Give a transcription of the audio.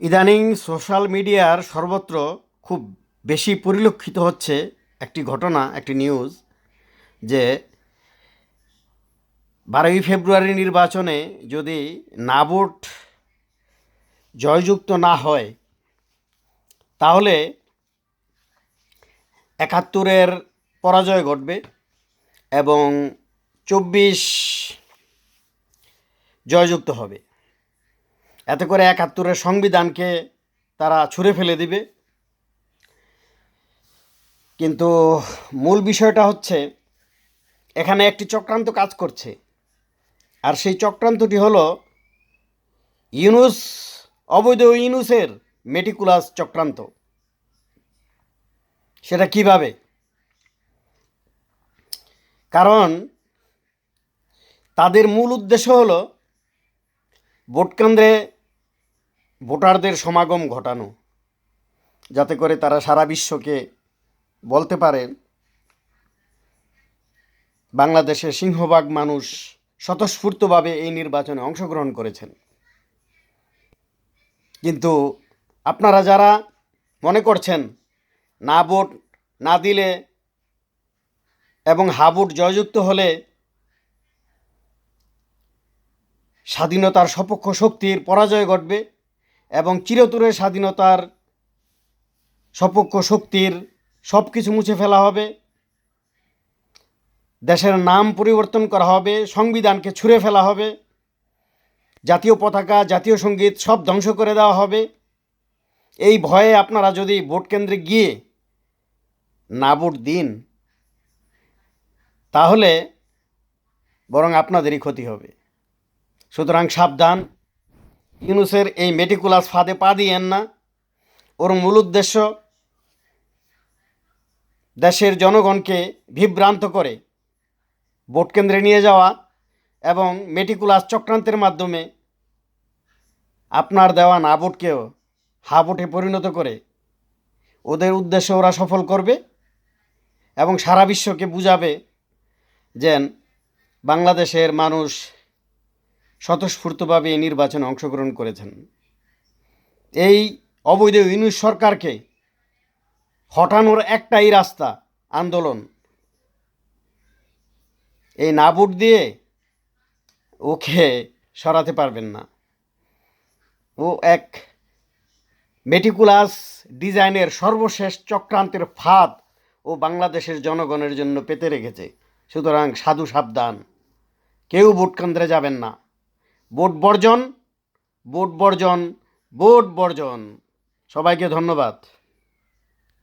ইদানিং সোশ্যাল মিডিয়ার সর্বত্র খুব বেশি পরিলক্ষিত হচ্ছে একটি ঘটনা, একটি নিউজ, যে বারোই ফেব্রুয়ারি নির্বাচনে যদি না ভোট জয়যুক্ত না হয়, তাহলে একাত্তরের পরাজয় ঘটবে এবং চব্বিশ জয়যুক্ত হবে। এতে করে একাত্তরের সংবিধানকে তারা ছুঁড়ে ফেলে দিবে। কিন্তু মূল বিষয়টা হচ্ছে, এখানে একটি চক্রান্ত কাজ করছে। আর সেই চক্রান্তটি হলো ইউনুস, অবৈধ ইউনুসের মেটিকুলাস চক্রান্ত। সেটা কীভাবে? কারণ তাদের মূল উদ্দেশ্য হলো ভোটকেন্দ্রে ভোটারদের সমাগম ঘটানো, যাতে করে তারা সারা বিশ্বকে বলতে পারে, বাংলাদেশের সিংহভাগ মানুষ স্বতঃস্ফূর্তভাবে এই নির্বাচনে অংশগ্রহণ করেছেন। কিন্তু আপনারা যারা মনে করছেন না ভোট না দিলে এবং হা ভোট জয়যুক্ত হলে স্বাধীনতার সপক্ষ শক্তির পরাজয় ঘটবে এবং চিরতরে স্বাধীনতার সপক্ষ শক্তির সব কিছু মুছে ফেলা হবে। দেশের নাম পরিবর্তন করা হবে, সংবিধানকে ছুঁড়ে ফেলা হবে, জাতীয় পতাকা, জাতীয় সংগীত সব ধ্বংস করে দেওয়া হবে। এই ভয়ে আপনারা যদি ভোট কেন্দ্রে গিয়ে না ভোট দিন, তাহলে বরং আপনাদেরই ক্ষতি হবে। সুতরাং সাবধান। ইউনুসের এই মেটিকুলাস ফাঁদে পা দিয়েন না। ওর মূল উদ্দেশ্য দেশের জনগণকে বিভ্রান্ত করে, ভোট কেন্দ্রে নিয়ে যাওয়া এবং মেটিকুলাস চক্রান্তের মাধ্যমে আপনার দেওয়া না ভোটকেও হা ভোটে পরিণত করে। ওদের উদ্দেশ্য ওরা সফল করবে এবং সারা বিশ্বকে বুঝাবে যেন বাংলাদেশের মানুষ স্বতঃস্ফূর্তভাবে এই নির্বাচনে অংশগ্রহণ করেছেন। এই অবৈধ ইউনিশ সরকারকে হটানোর একটাই রাস্তা, আন্দোলন। এই না ভোট দিয়ে ওকে সরাতে পারবেন না। ও এক মেটিকুলাস ডিজাইনের সর্বশেষ চক্রান্তের ফাঁদ ও বাংলাদেশের জনগণের জন্য পেতে রেখেছে। সুতরাং সাধু সাবধান। কেউ ভোট কেন্দ্রে যাবেন না। ভোট বর্জন বোট বর্জন ভোট বর্জন। সবাইকে ধন্যবাদ।